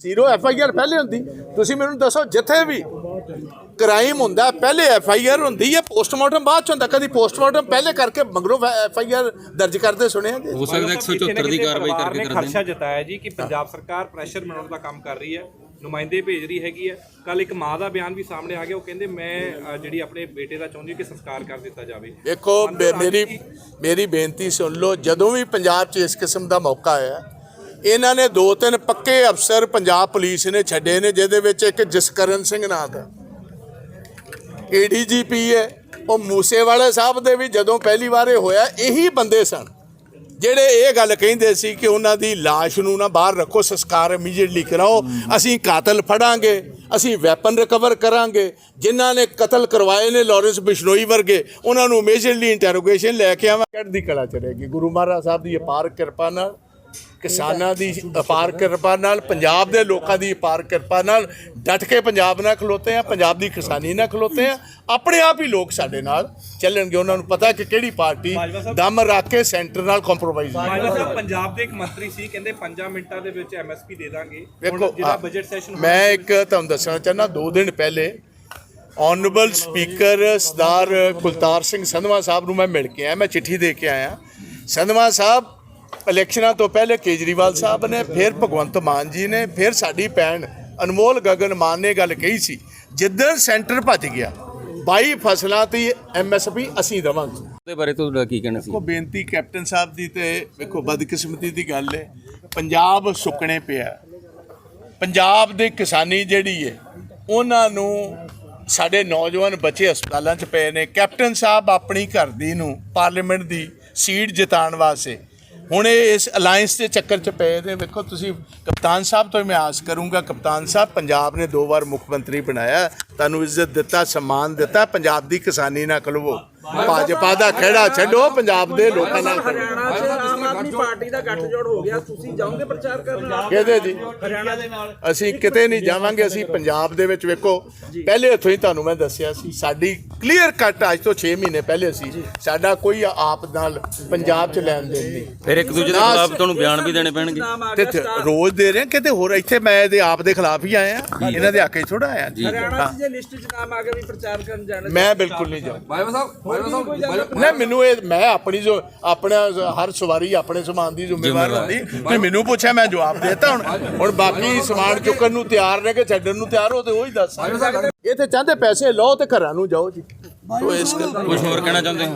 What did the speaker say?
Zero F I R ਪਹਿਲੇ ਹੁੰਦੀ। ਤੁਸੀਂ ਮੈਨੂੰ ਦੱਸੋ ਜਿੱਥੇ ਵੀ ਕ੍ਰਾਈਮ ਹੁੰਦਾ ਪਹਿਲੇ ਐਫ ਆਈ ਆਰ ਹੁੰਦੀ ਹੈ ਪੋਸਟਮਾਰਟਮ ਬਾਅਦ ਚ ਹੁੰਦਾ? ਕਦੀ ਪੋਸਟਮਾਰਟਮ ਪਹਿਲੇ ਕਰਕੇ ਮਗਰੋਂ ਐਫ ਆਈ ਆਰ ਦਰਜ ਕਰਦੇ ਸੁਣਿਆ ਜੀ? ਹੋ ਸਕਦਾ 174 ਦੀ ਕਾਰਵਾਈ ਕਰਕੇ ਕਰ ਖਰਚਾ ਜਤਾਇਆ ਜੀ ਕਿ ਪੰਜਾਬ ਸਰਕਾਰ ਪ੍ਰੈਸ਼ਰ ਬਣਾਉਣ ਦਾ ਕੰਮ ਕਰ ਰਹੀ ਹੈ ਨੁਮਾਇੰਦੇ ਭੇਜ ਰਹੀ ਹੈਗੀ ਹੈ। ਕੱਲ ਇੱਕ ਮਾਂ ਦਾ ਬਿਆਨ ਵੀ ਸਾਹਮਣੇ ਆ ਗਿਆ ਉਹ ਕਹਿੰਦੇ ਮੈਂ ਜਿਹੜੀ ਆਪਣੇ ਬੇਟੇ ਦਾ ਚਾਹੁੰਦੀ ਕਿ ਸੰਸਕਾਰ ਕਰ ਦਿੱਤਾ ਜਾਵੇ। ਦੇਖੋ ਮੇਰੀ ਮੇਰੀ ਬੇਨਤੀ ਸੁਣ ਲਓ ਜਦੋਂ ਵੀ ਪੰਜਾਬ 'ਚ ਇਸ ਕਿਸਮ ਦਾ ਮੌਕਾ ਆਇਆ ਇਹਨਾਂ ਨੇ ਦੋ ਤਿੰਨ ਪੱਕੇ ਅਫਸਰ ਪੰਜਾਬ ਪੁਲਿਸ ਨੇ ਛੱਡੇ ਨੇ, ਜਿਹਦੇ ਵਿੱਚ ਇੱਕ ਜਸਕਰਨ ਸਿੰਘ ਨਾਂ ਦਾ। ਏਡੀਜੀਪੀ ਹੈ। ਉਹ ਮੂਸੇਵਾਲੇ ਸਾਹਿਬ ਦੇ ਵੀ ਜਦੋਂ ਪਹਿਲੀ ਵਾਰ ਇਹ ਹੋਇਆ, ਇਹੀ ਬੰਦੇ ਸਨ, ਜਿਹੜੇ ਇਹ ਗੱਲ ਕਹਿੰਦੇ ਸੀ ਕਿ ਉਹਨਾਂ ਦੀ ਲਾਸ਼ ਨੂੰ ਨਾ ਬਾਹਰ ਰੱਖੋ, ਸੰਸਕਾਰ ਇਮੀਡੀਏਟਲੀ ਕਰਾਓ। ਅਸੀਂ ਕਾਤਲ ਫੜਾਂਗੇ, ਅਸੀਂ ਵੈਪਨ ਰਿਕਵਰ ਕਰਾਂਗੇ। ਜਿਨ੍ਹਾਂ ਨੇ ਕਤਲ ਕਰਵਾਏ ਨੇ ਲਾਰੈਂਸ ਬਿਸ਼ਨੋਈ ਵਰਗੇ, ਉਹਨਾਂ ਨੂੰ ਇਮੀਡੀਏਟਲੀ ਇੰਟਰੋਗੇਸ਼ਨ ਲੈ ਕੇ ਆਵਾਂ। ਦੀ ਕਲਾ ਚ ਗੁਰੂ ਮਹਾਰਾਜ ਸਾਹਿਬ ਦੀ ਅਪਾਰ ਕਿਰਪਾ ਨਾਲ ਕਿਸਾਨਾਂ ਦੀ ਅਪਾਰ ਕਿਰਪਾ ਨਾਲ ਪੰਜਾਬ ਦੇ ਲੋਕਾਂ ਦੀ ਅਪਾਰ ਕਿਰਪਾ ਨਾਲ ਡਟ ਕੇ ਪੰਜਾਬ ਨਾਲ ਖਲੋਤੇ ਆ ਪੰਜਾਬ ਦੀ ਕਿਸਾਨੀ ਨਾਲ ਖਲੋਤੇ ਆ ਆਪਣੇ ਆਪ ਹੀ ਲੋਕ ਸਾਡੇ ਨਾਲ ਚੱਲਣਗੇ। ਉਹਨਾਂ ਨੂੰ ਪਤਾ ਕਿ ਕਿਹੜੀ ਪਾਰਟੀ ਦਮ ਰੱਖ ਕੇ ਸੈਂਟਰ ਨਾਲ ਕੰਪਰੋਮਾਈਜ਼ ਮਾਜਵਾ ਸਾਹਿਬ ਪੰਜਾਬ ਦੇ ਇੱਕ ਮੰਤਰੀ ਸੀ ਕਹਿੰਦੇ 5 ਮਿੰਟਾਂ ਦੇ ਵਿੱਚ ਐਮਐਸਪੀ ਦੇ ਦਾਂਗੇ। ਵੇਖੋ ਜਿਹੜਾ ਬਜਟ ਸੈਸ਼ਨ ਮੈਂ ਇੱਕ ਤੁਹਾਨੂੰ ਦੱਸਣਾ ਚਾਹੁੰਦਾ ਦੋ ਦਿਨ ਪਹਿਲੇ ਆਨਰੇਬਲ ਸਪੀਕਰ ਸਰਦਾਰ ਕੁਲਤਾਰ ਸਿੰਘ ਸੰਧਵਾ ਸਾਹਿਬ ਨੂੰ ਮੈਂ ਮਿਲ ਕੇ ਆਇਆ ਮੈਂ ਚਿੱਠੀ ਦੇ ਕੇ ਆਇਆ। ਸੰਧਵਾ ਸਾਹਿਬ ਇਲੈਕਸ਼ਨਾਂ ਤੋਂ ਪਹਿਲੇ ਕੇਜਰੀਵਾਲ ਸਾਹਿਬ ਨੇ ਫਿਰ ਭਗਵੰਤ ਮਾਨ ਜੀ ਨੇ ਫਿਰ ਸਾਡੀ ਭੈਣ ਅਨਮੋਲ ਗਗਨ ਮਾਨ ਨੇ ਗੱਲ ਕਹੀ ਸੀ ਜਿੱਦਣ ਸੈਂਟਰ ਭੱਜ ਗਿਆ 22 ਫਸਲਾਂ ਤੇ ਐਮਐਸਪੀ ਅਸੀਂ ਦੇਵਾਂਗੇ। ਉਹਦੇ ਬਾਰੇ ਤੁਹਾਡਾ ਕੀ ਕਹਿਣਾ ਸੀ? ਦੇਖੋ ਬੇਨਤੀ ਕੈਪਟਨ ਸਾਹਿਬ ਦੀ ਤੇ ਵੇਖੋ ਬਦਕਿਸਮਤੀ ਦੀ ਗੱਲ ਹੈ ਪੰਜਾਬ ਸੁੱਕਣੇ ਪਿਆ। ਪੰਜਾਬ ਦੇ ਕਿਸਾਨੀ ਜਿਹੜੀ ਹੈ ਉਹਨਾਂ ਨੂੰ ਸਾਡੇ ਨੌਜਵਾਨ ਬੱਚੇ ਹਸਪਤਾਲਾਂ 'ਚ ਪਏ ਨੇ। ਕੈਪਟਨ ਸਾਹਿਬ ਆਪਣੀ ਘਰ ਦੀ ਨੂੰ ਪਾਰਲੀਮੈਂਟ ਦੀ ਸੀਟ ਜਿਤਾਉਣ ਵਾਸਤੇ ਹੁਣ ਇਹ ਇਸ ਅਲਾਈਅੰਸ ਦੇ ਚੱਕਰ 'ਚ ਪਏ ਨੇ। ਵੇਖੋ, ਤੁਸੀਂ ਕਪਤਾਨ ਸਾਹਿਬ ਤੋਂ ਹੀ ਮੈਂ ਆਸ ਕਰੂੰਗਾ, ਕਪਤਾਨ ਸਾਹਿਬ, ਪੰਜਾਬ ਨੇ ਦੋ ਵਾਰ ਮੁੱਖ ਮੰਤਰੀ ਬਣਾਇਆ। ਤੁਹਾਨੂੰ ਇੱਜ਼ਤ ਦਿੱਤਾ, ਸਨਮਾਨ ਦਿੱਤਾ। ਪੰਜਾਬ ਦੀ ਕਿਸਾਨੀ ਨਾਲ ਖਲਵੋ। ਭਾਜਪਾ ਦਾ ਖਹਿੜਾ ਛੱਡੋ ਪੰਜਾਬ ਦੇ ਲੋਕਾਂ ਨਾਲ ਖੜੋ। ਹਰਿਆਣਾ 'ਚ ਆਮ ਆਦਮੀ ਪਾਰਟੀ ਦਾ ਗੱਠਜੋੜ ਹੋ ਗਿਆ ਤੁਸੀਂ ਜਾਓਗੇ ਪ੍ਰਚਾਰ ਕਰਨ ਕਿਹਦੇ ਜੀ? ਹਰਿਆਣਾ ਦੇ ਨਾਲ। ਅਸੀਂ ਕਿਤੇ ਨਹੀਂ ਜਾਵਾਂਗੇ ਅਸੀਂ ਪੰਜਾਬ ਦੇ ਵਿੱਚ ਵੇਖੋ। ਪਹਿਲੇ ਹੱਥੋਂ ਹੀ ਤੁਹਾਨੂੰ ਮੈਂ ਦੱਸਿਆ ਸੀ ਸਾਡੀ ਕਲੀਅਰ ਕੱਟ ਅੱਜ ਤੋਂ 6 ਮਹੀਨੇ ਪਹਿਲੇ ਸੀ। ਸਾਡਾ ਕੋਈ ਆਪ ਨਾਲ ਪੰਜਾਬ 'ਚ ਲੈਣ ਦੇਣ ਨਹੀਂ। ਫਿਰ ਇੱਕ ਦੂਜੇ ਦੇ ਨਾ- ਖਿਲਾਫ ਤੁਹਾਨੂੰ ਬਿਆਨ ਵੀ ਦੇਣੇ ਪੈਣਗੇ। ਤੇ ਰੋਜ਼ ਦੇ ਰਹੇ ਹਾਂ, ਕਿਤੇ ਹੋਰ ਇੱਥੇ ਮੈਂ ਇਹਦੇ ਆਪ ਦੇ ਖਿਲਾਫ ਹੀ ਆਇਆ। ਇਹਨਾਂ ਦੇ 'ਚ ਥੋੜਾ ਆਇਆ। ਹਰਿਆਣਾ 'ਚ ਜੇ ਲਿਸਟ 'ਚ ਨਾਮ ਆ ਗਿਆ ਵੀ ਪ੍ਰਚਾਰ ਕਰਨ ਜਾਣਾ ਮੈਂ ਬਿਲਕੁਲ ਨਹੀਂ ਜਾਊਂ ਬਾਜਵਾ ਸਾਹਿਬ ਮੈਨੂੰ ਇਹ ਮੈਂ ਆਪਣੀ ਜੋ ਆਪਣਾ ਹਰ ਸਵਾਰੀ ਆਪਣੇ ਸਮਾਨ ਦੀ ਜ਼ਿੰਮੇਵਾਰ ਹੁੰਦੀ। ਤੇ ਮੈਨੂੰ ਪੁੱਛਿਆ ਮੈਂ ਜਵਾਬ ਦੇਤਾ ਹੁਣ। ਹੁਣ ਬਾਕੀ ਸਮਾਨ ਚੁੱਕਣ ਨੂੰ ਤਿਆਰ ਨੇ ਕਿ ਛੱਡਣ ਨੂੰ ਤਿਆਰ ਹੋ ਤੇ ਉਹ ਹੀ ਦੱਸ ਇਹ ਤੇ ਚਾਹਦੇ ਪੈਸੇ ਲਓ ਤੇ ਘਰਾਂ ਨੂੰ ਜਾਓ ਜੀ। ਕੁਝ ਹੋਰ ਕਹਿਣਾ ਚਾਹੁੰਦੇ ਹੋ?